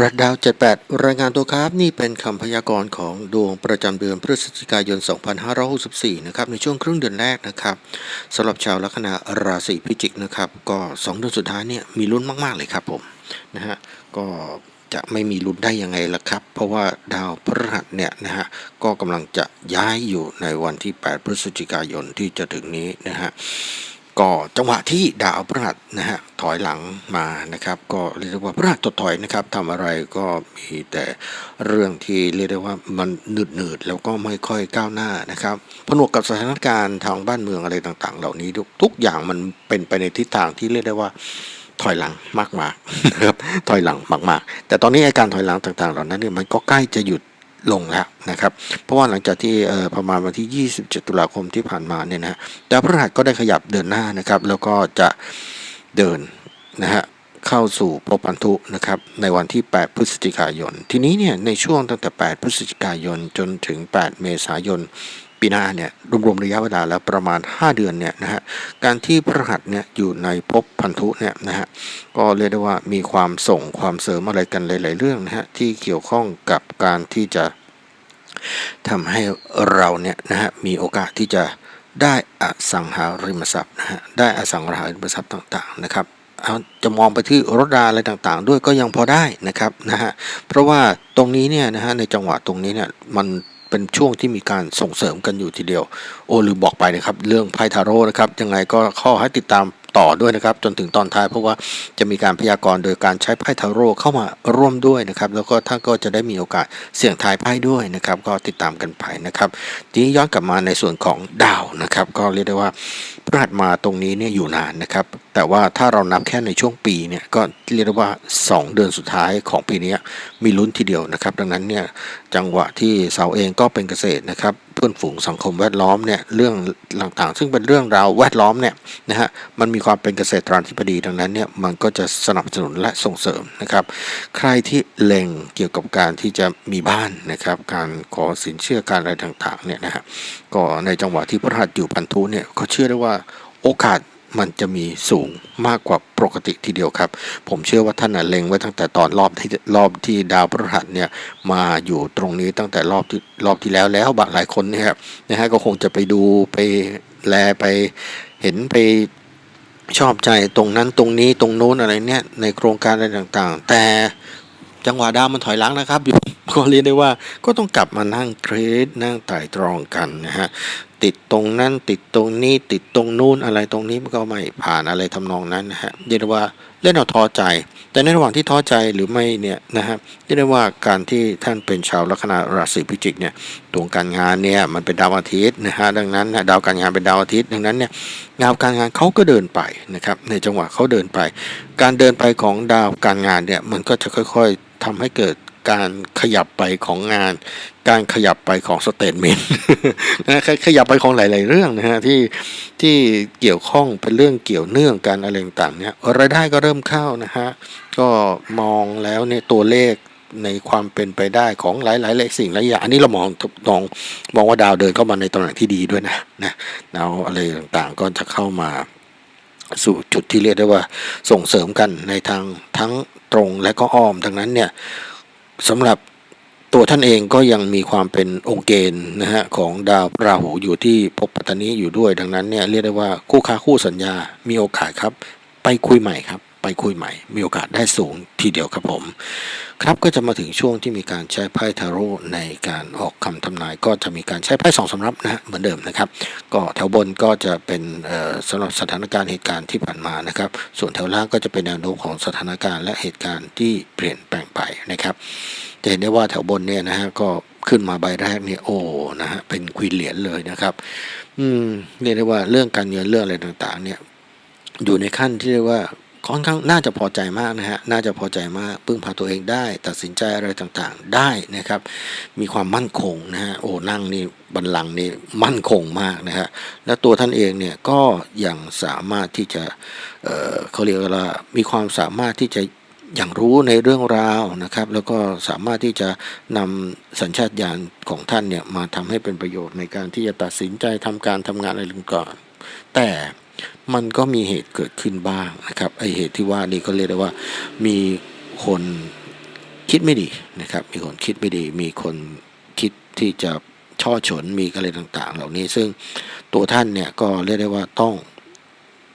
รัดดาว 78 รายงานตัวครับ นี่เป็นคำพยากรณ์ของดวงประจำเดือนพฤศจิกายน 2564 นะครับ ในช่วงครึ่งเดือนแรกนะครับสำหรับชาวลัคนาราศีพิจิกนะครับ ก็ 2 เดือนสุดท้ายเนี่ยมีลุ้นมาก ๆ เลยครับผมนะฮะก็จะไม่มีลุ้นได้ยังไงล่ะครับ เพราะว่าดาวพฤหัสเนี่ยนะฮะก็กำลังจะย้ายอยู่ในวันที่ 8 พฤศจิกายนที่จะถึงนี้นะฮะ ก็จังหวะที่ดาวพฤหัสนะฮะถอยหลังมานะครับ ก็เรียกได้ว่าพฤหัสถดถอยนะครับทำอะไรก็มีแต่เรื่องที่เรียกได้ว่ามันหนืดหนืดแล้วก็ไม่ค่อยก้าวหน้านะครับผนวกกับสถานการณ์ทางบ้านเมืองอะไรต่างๆ เหล่านี้ทุกทุกอย่างมันเป็นไปในทิศทางที่เรียกได้ว่าถอยหลังมากๆนะครับถอยหลังมาก ๆ แต่ตอนนี้อาการถอยหลังต่างๆ เหล่านั้นเนี่ยมันก็ใกล้จะหยุด ลงแล้วนะครับ เพราะว่าหลังจากที่ประมาณวันที่ 27 ตุลาคมที่ผ่านมาเนี่ยนะฮะดาวพฤหัสก็ได้ขยับเดินหน้านะครับ แล้วก็จะเดินนะฮะเข้าสู่ภพพันธุนะครับในวันที่ 8 พฤศจิกายน ทีนี้เนี่ยในช่วงตั้งแต่ 8 พฤศจิกายนจนถึง 8 เมษายน ปีหน้าเนี่ยรวมๆระยะเวลาแล้วประมาณ 5 เดือนเนี่ยนะฮะการที่พฤหัสเนี่ยอยู่ในภพพันธุเนี่ยนะฮะก็เรียกได้ว่ามีความส่งความเสริมอะไรกันหลาย ๆ เรื่องนะฮะที่เกี่ยวข้องกับการที่จะทำให้เราเนี่ยนะฮะมีโอกาสที่จะได้อสังหาริมทรัพย์นะฮะได้อสังหาริมทรัพย์ต่าง ๆ นะครับเอาจะมองไปที่รถราอะไรต่างๆ ด้วยก็ยังพอได้นะครับนะฮะเพราะว่าตรงนี้เนี่ยนะฮะในจังหวะตรงนี้เนี่ยมัน เป็นช่วงที่มีการส่งเสริมกันอยู่ทีเดียว โอลืมบอกไปนะครับ เรื่องไพ่ทาโร่นะครับ ยังไงก็ข้อให้ติดตามต่อด้วยนะครับ จนถึงตอนท้ายเพราะว่าจะมีการพยากรณ์โดยการใช้ไพ่ทาโร่เข้ามาร่วมด้วยนะครับ แล้วก็ท่านก็จะได้มีโอกาสเสี่ยงทายไพ่ด้วยนะครับ ก็ติดตามกันไปนะครับ ทีนี้ย้อนกลับมาในส่วนของดาวนะครับ ก็เรียกได้ว่าพฤหัสมาตรงนี้เนี่ยอยู่นานนะครับ แต่ว่าถ้าเรานับแค่ในช่วงปีเนี่ยก็เรียกว่า 2 เดือนสุดท้ายของปีนี้มีลุ้นทีเดียวนะครับ ดังนั้นเนี่ยจังหวะที่เสาเองก็เป็นเกษตรนะครับเพื่อนฝูงสังคมแวดล้อมเนี่ยเรื่องต่างๆ ซึ่งเป็นเรื่องราวแวดล้อมเนี่ยนะฮะมันมีความเป็นเกษตราธิบดีดังนั้นเนี่ยมันก็จะสนับสนุนและส่งเสริมนะครับ ใครที่เล็งเกี่ยวกับการที่จะมีบ้านนะครับ การขอสินเชื่อการอะไรต่างๆเนี่ยนะฮะก็ในจังหวะที่พระหัสอยู่พันธุเนี่ยเขาเชื่อได้ว่าโอกาสมันจะมีสูงมากกว่าปกติทีเดียวครับ ผมเชื่อว่าท่านน่ะเล็งไว้ตั้งแต่ตอนรอบที่รอบที่ดาวพฤหัสเนี่ยมาอยู่ตรงนี้ตั้งแต่รอบที่รอบที่แล้วแล้วบางหลายคนเนี่ยครับนะฮะก็คงจะไปดูไปแลไปเห็นไปชอบใจตรงนั้นตรงนี้ตรงโน้นอะไรเนี่ยในโครงการอะไรต่างๆ แต่จังหวะดาวมันถอยหลังนะครับอยู่ก็เรียกได้ว่าก็ต้องกลับมานั่งเครดนั่งไต่ตรองกันนะฮะ ติดตรงนั้นติดตรงนี้ติดตรงนู้นอะไรตรงนี้มันก็ไม่ผ่านอะไรทำนองนั้นนะฮะเรียกว่าเล่นเอาท้อใจ แต่ในระหว่างที่ท้อใจหรือไม่เนี่ยนะฮะเรียกได้ว่าการที่ท่านเป็นชาวลัคนาราศีพิจิกเนี่ยดวงการงานเนี่ยมันเป็นดาวอาทิตย์นะฮะดังนั้นดาวการงานเป็นดาวอาทิตย์ดังนั้นเนี่ยดาวการงานเขาก็เดินไปนะครับในจังหวะเขาเดินไป การเดินไปของดาวการงานเนี่ยมันก็จะค่อย ๆทำให้เกิด การขยับไปของงาน การขยับไปของสเตทเมนต์นะขขยับไปของหลาย ๆ เรื่องนะฮะที่ที่เกี่ยวข้องเป็นเรื่องเกี่ยวเนื่องกันอะไรต่างๆเนี่ยรายได้ก็เริ่มเข้านะฮะก็มองแล้วเนี่ยตัวเลขในความเป็นไปได้ของหลายๆหลายสิ่งหลายอย่างอันนี้เรามองมองมองว่าดาวเดินเข้ามาในตำแหน่งที่ดีด้วยนะนะดาวอะไรต่างๆก็จะเข้ามาสู่จุดที่เรียกได้ว่าส่งเสริมกันในทางทั้งตรงและก็อ้อมดังนั้นเนี่ย สำหรับตัวท่านเองก็ยังมีความเป็นองค์เกณฑ์นะฮะของดาวราหูอยู่ที่ภพปัตตานีอยู่ด้วยดังนั้นเนี่ยเรียกได้ว่าคู่ค้าคู่สัญญามีโอกาสครับ ไปคุยใหม่ครับ ไปคุยใหม่ มีโอกาสได้สูงทีเดียวครับผม ครับก็จะมาถึงช่วงที่มีการใช้ไพ่ทาโร่ในการออกคำทำนาย ก็จะมีการใช้ไพ่สองสำรับนะฮะเหมือนเดิมนะครับ ก็แถวบนก็จะเป็นเอ่อสำหรับสถานการณ์เหตุการณ์ที่ผ่านมานะครับ ส่วนแถวล่างก็จะเป็นแนวโน้มของสถานการณ์และเหตุการณ์ที่เปลี่ยนแปลงไปนะครับจะเห็นได้ว่าแถวบนเนี่ยนะฮะก็ขึ้นมาใบแรกเนี่ยโอ้นะฮะเป็นควีนเหรียญเลยนะครับ อืมเรียกได้ว่าเรื่องการเงินเรื่องอะไรต่างๆ เนี่ย อยู่ในขั้นที่เรียกว่า ค่อนข้างน่าจะพอใจมากนะฮะน่าจะพอใจมากพึ่งพาตัวเองได้ ตัดสินใจอะไรต่างๆได้นะครับ มีความมั่นคงนะฮะโอ้นั่งนี่บันลังนี่มั่นคงมากนะฮะและตัวท่านเองเนี่ยก็ยังสามารถที่จะเออเขาเรียกว่ามีความสามารถที่จะอย่างรู้ในเรื่องราวนะครับ แล้วก็สามารถที่จะนำสัญชาตญาณของท่านเนี่ยมาทำให้เป็นประโยชน์ในการที่จะตัดสินใจทำการทำงานอะไรก่อนแต่ มันก็มีเหตุเกิดขึ้นบ้างนะครับไอเหตุที่ว่านี่ก็เรียกได้ว่ามีคนคิดไม่ดีนะครับ มีคนคิดไม่ดี มีคนคิดที่จะช่อฉนมีอะไรต่างๆ เหล่านี้ ซึ่งตัวท่านเนี่ยก็เรียกได้ว่าต้อง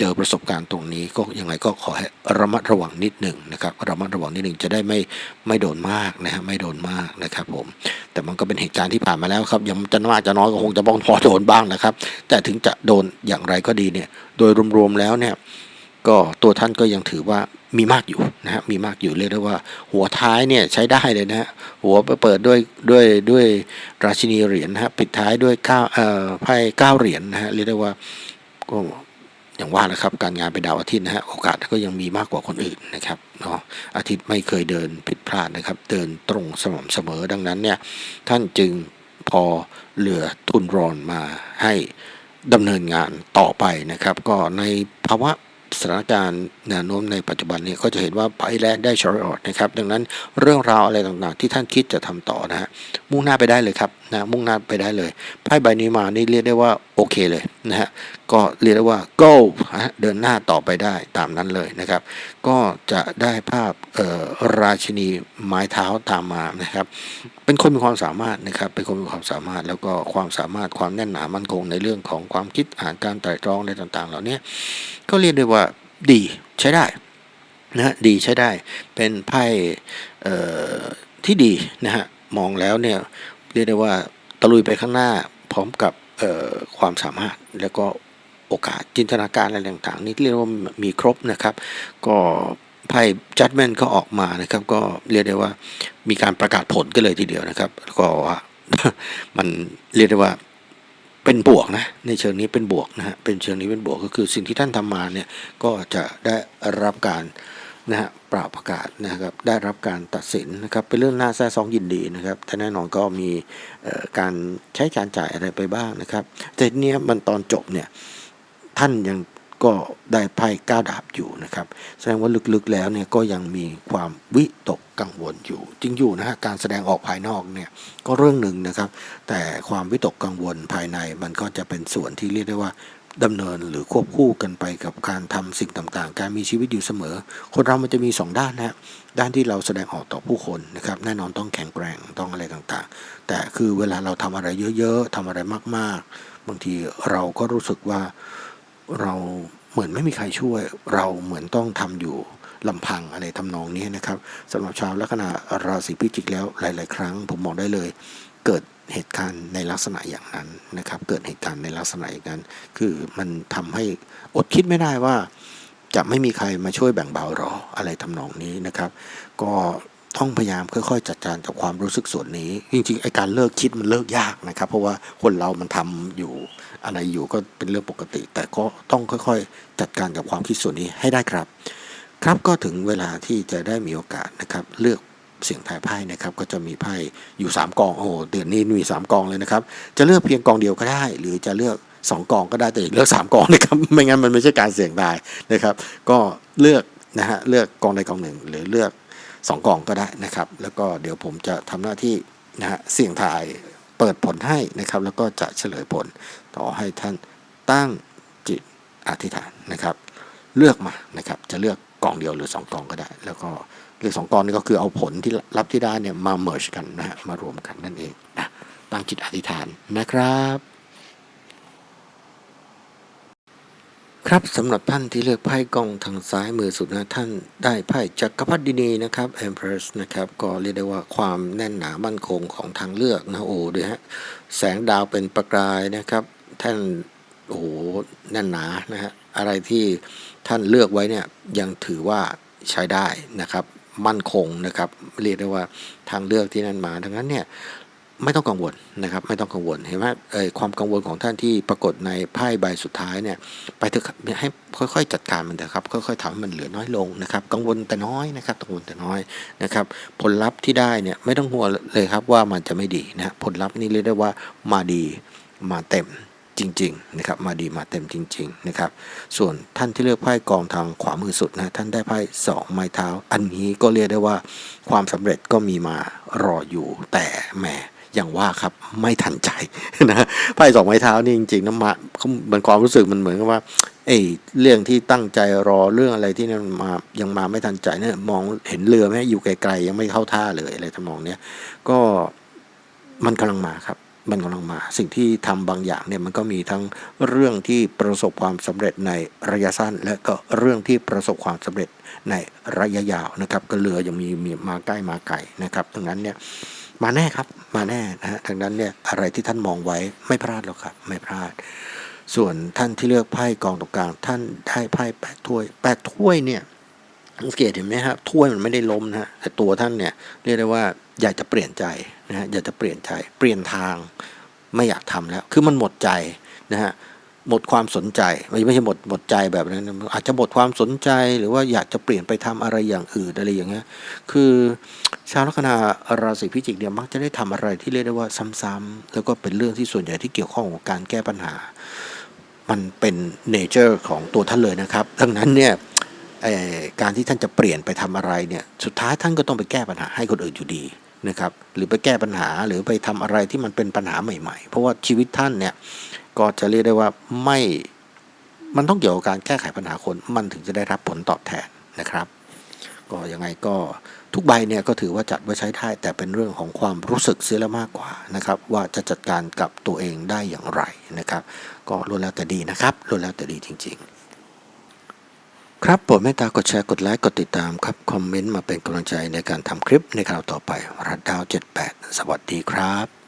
เจอประสบการณ์ตรงนี้ก็ยังไงก็ขอให้ระมัดระวังนิดหนึ่งนะครับระมัดระวังนิดหนึ่งจะได้ไม่ไม่โดนมากนะฮะไม่โดนมากนะครับผมแต่มันก็เป็นเหตุการณ์ที่ผ่านมาแล้วครับยังจะมากจะน้อยก็คงจะบ้องพอโดนบ้างนะครับ แต่ถึงจะโดนอย่างไรก็ดีเนี่ยโดยรวมๆแล้วเนี่ยก็ตัวท่านก็ยังถือว่ามีมากอยู่นะฮะมีมากอยู่เรียกได้ว่า หัวท้ายเนี่ยใช้ได้เลยนะฮะหัวไปเปิดด้วยด้วยด้วยราชินีเหรียญนะฮะปิดท้ายด้วยเก้าเอ่อไพ่เก้าเหรียญนะฮะเรียกได้ว่าก็ อย่างว่านะครับการงานเป็นดาวอาทิตย์นะฮะโอกาสก็ยังมีมากกว่าคนอื่นนะครับเนาะอาทิตย์ไม่เคยเดินผิดพลาดนะครับ เดินตรงสม่ำเสมอดังนั้นเนี่ยท่านจึงพอเหลือทุนรอนมาให้ดำเนินงานต่อไปนะครับ ก็ในภาวะสถานการณ์แนวโน้มในปัจจุบันนี้ก็จะเห็นว่าไพ่แรกได้ชอร์ออดนะครับ ดังนั้นเรื่องราวอะไรต่างๆ ที่ท่านคิดจะทำต่อนะฮะมุ่งหน้าไปได้เลยครับ นะมุ่งหน้าไปได้เลยไพ่ใบนี้มานี่เรียกได้ว่าโอเคเลยนะฮะก็เรียกได้ว่า go เดินหน้าต่อไปได้ตามนั้นเลยนะครับ ก็จะได้ภาพราชินีไม้เท้าตามมานะครับ เป็นคนมีความสามารถนะครับเป็นคนมีความสามารถแล้วก็ความสามารถความแน่นหนามั่นคงในเรื่องของความคิดอ่านการไตร่ตรองอะไรต่างๆ เหล่านี้ก็เรียกได้ว่าดีใช้ได้นะฮะดีใช้ได้เป็นไพ่ที่ดีนะฮะมองแล้วเนี่ย เรียกได้ว่าตะลุยไปข้างหน้าพร้อมกับความสามารถแล้วก็โอกาสจินตนาการอะไรต่างๆนี่เรียกว่ามีครบนะครับ ก็ไพ่ judgment ก็ออกมานะครับ ก็เรียกได้ว่ามีการประกาศผลกันเลยทีเดียวนะครับแล้วก็ว่ามันเรียกได้ว่าเป็นบวกนะในเชิงนี้เป็นบวกนะฮะเป็นเชิงนี้เป็นบวกก็คือสิ่งที่ท่านทำมาเนี่ยก็จะได้รับการ นะฮะปราบประกาศนะครับได้รับการตัดสินนะครับเป็นเรื่องน่าแซ่ซองยินดีนะครับแต่แน่นอนก็มีการใช้การจ่ายอะไรไปบ้างนะครับ แต่เนี้ยมันตอนจบเนี่ยท่านยังก็ได้ไพ่ก้าวดาบอยู่นะครับ แสดงว่าลึกๆแล้วเนี่ยก็ยังมีความวิตกกังวลอยู่จริงอยู่นะฮะการแสดงออกภายนอกเนี่ยก็เรื่องหนึ่งนะครับ แต่ความวิตกกังวลภายในมันก็จะเป็นส่วนที่เรียกได้ว่า ดำเนินหรือควบคู่กันไปกับการทำสิ่งต่างๆ การมีชีวิตอยู่เสมอ คนเรามันจะมีสองด้านนะฮะด้านที่เราแสดงออกต่อผู้คนนะครับ แน่นอนต้องแข็งแกร่งต้องอะไรต่างๆ แต่คือเวลาเราทำอะไรเยอะๆทำอะไรมากๆ บางทีเราก็รู้สึกว่าเราเหมือนไม่มีใครช่วย เราเหมือนต้องทำอยู่ลำพังอะไรทำนองนี้นะครับสำหรับชาวลัคนาราศีพิจิกแล้วหลาย ๆ ครั้งผมบอกได้เลย เกิด เหตุการณ์ในลักษณะอย่างนั้นนะครับ เกิดเหตุการณ์ในลักษณะอย่างนั้น คือมันทำให้อดคิดไม่ได้ว่า จะไม่มีใครมาช่วยแบ่งเบาหรออะไรทำนองนี้นะครับ ก็ต้องพยายามค่อยๆ จัดการกับความรู้สึกส่วนนี้ จริงๆไอ้การเลิกคิดมันเลิกยากนะครับ เพราะว่าคนเรามันทำอยู่อะไรอยู่ก็เป็นเรื่องปกติ แต่ก็ต้องค่อยๆ จัดการกับความคิดส่วนนี้ให้ได้ครับ ครับก็ถึงเวลาที่จะได้มีโอกาสนะครับ เลือก เสียงทายไพ่นะครับก็จะมีไพ่อยู่ 3กองโอ้โหเดือนนี้มี 3กองเลยนะครับจะเลือกเพียงกองเดียวก็ได้ หรือจะเลือก 2กองก็ได้แต่อย่าเลือก 3กองนะครับไม่งั้นมันไม่ใช่การเสี่ยงทายนะครับ ก็เลือกนะฮะเลือกกองใดกองหนึ่ง หรือเลือก 2กองก็ได้นะครับ แล้วก็เดี๋ยวผมจะทำหน้าที่นะฮะเสี่ยงทายเปิดผลให้นะครับ แล้วก็จะเฉลยผลต่อให้ท่านตั้งจิตอธิษฐานนะครับ เลือกมานะครับจะเลือก กองเดียวหรือ 2 กองก็ได้ แล้วก็เลือกสองกองนี่ก็คือเอาผลที่รับที่ได้เนี่ยมาเมิร์ชกันนะฮะมารวมกันนั่นเองนะตั้งจิตอธิษฐานนะครับ ครับสำหรับท่านที่เลือกไพ่กองทางซ้ายมือสุดนะท่านได้ไพ่จักรพรรดินีนะครับ Empress นะครับก็เรียกได้ว่าความแน่นหนามั่นคงของทางเลือกนะโอ้ด้วยฮะแสงดาวเป็นประกายนะครับ ท่าน โอ้โหแน่นหนานะฮะอะไรที่ท่านเลือกไว้เนี่ยยังถือว่าใช้ได้นะครับ มั่นคงนะครับ เรียกได้ว่าทางเลือกที่นั่นมาดังนั้นเนี่ยไม่ต้องกังวลนะครับ ไม่ต้องกังวลเห็นไหมเอ่อความกังวลของท่านที่ปรากฏในไพ่ใบสุดท้ายเนี่ยไปเถอะให้ค่อยๆ จัดการมันเถอะครับค่อยๆทำให้มันเหลือน้อยลงนะครับ กังวลแต่น้อยนะครับกังวลแต่น้อยนะครับ ผลลัพธ์ที่ได้เนี่ยไม่ต้องห่วงเลยครับว่ามันจะไม่ดีนะฮะผลลัพธ์นี่เรียกได้ว่ามาดีมาเต็ม จริงๆนะครับมาดีมาเต็มจริงๆนะครับส่วนท่านที่เลือกไพ่กองทางขวามือสุดนะท่านได้ไพ่สองไม้เท้า อันนี้ก็เรียกได้ว่าความสำเร็จก็มีมารออยู่แต่แหมอย่างว่าครับไม่ทันใจนะไพ่สองไม้เท้านี่จริงๆนะมามันความรู้สึกมันเหมือนกับว่าไอ้เรื่องที่ตั้งใจรอเรื่องอะไรที่มันมายังมาไม่ทันใจเนี่ยมองเห็นเรือไหมอยู่ไกลๆยังไม่เข้าท่าเลยอะไรทำนองเนี้ยก็มันกำลังมาครับ มันกำลังมา สิ่งที่ทำบางอย่างเนี่ยมันก็มีทั้งเรื่องที่ประสบความสำเร็จในระยะสั้น และก็เรื่องที่ประสบความสำเร็จในระยะยาวนะครับก็เรือยังมีมีมาใกล้มาไกลนะครับดังนั้นเนี่ยมาแน่ครับมาแน่นะฮะดังนั้นเนี่ยอะไรที่ท่านมองไว้ไม่พลาดหรอกครับไม่พลาด ส่วนท่านที่เลือกไพ่กองตรงกลาง ท่านได้ไพ่แปดถ้วยแปดถ้วยเนี่ย สังเกตเห็นไหมครับถ้วยมันไม่ได้ล้มนะฮะแต่ตัวท่านเนี่ยเรียกได้ว่าอยากจะเปลี่ยนใจนะฮะอยากจะเปลี่ยนใจ เปลี่ยนทางไม่อยากทำแล้ว คือมันหมดใจนะฮะหมดความสนใจไม่ไม่ใช่หมดหมดใจแบบนั้นอาจจะหมดความสนใจหรือว่าอยากจะเปลี่ยนไปทำอะไรอย่างอื่นอะไรอย่างเงี้ยคือชาวลัคนาราศีพิจิกเนี่ยมักจะได้ทำอะไรที่เรียกได้ว่าซ้ำๆแล้วก็เป็นเรื่องที่ส่วนใหญ่ที่เกี่ยวข้องกับการแก้ปัญหา มันเป็นเนเจอร์ของตัวท่านเลยนะครับ ดังนั้นเนี่ย การที่ท่านจะเปลี่ยนไปทำอะไรเนี่ยสุดท้ายท่านก็ต้องไปแก้ปัญหาให้คนอื่นอยู่ดีนะครับหรือไปแก้ปัญหาหรือไปทำอะไรที่มันเป็นปัญหาใหม่ ๆ เพราะว่าชีวิตท่านเนี่ยก็จะเรียกได้ว่าไม่มันต้องเกี่ยวกับการแก้ไขปัญหาคนมันถึงจะได้รับผลตอบแทนนะครับ ก็ยังไงก็ทุกใบเนี่ยก็ถือว่าจัดไว้ใช้ได้แต่เป็นเรื่องของความรู้สึกเสียล้วมากกว่านะครับ ว่าจะจัดการกับตัวเองได้อย่างไรนะครับ ก็ล้วนแล้วแต่ดีนะครับล้วนแล้วแต่ดีจริง ๆ ครับโปรดเมตตากดแชร์กดไลค์กดติดตามครับ คอมเมนต์มาเป็นกำลังใจในการทำคลิปในคราวต่อไปรัดดาว 78 สวัสดีครับ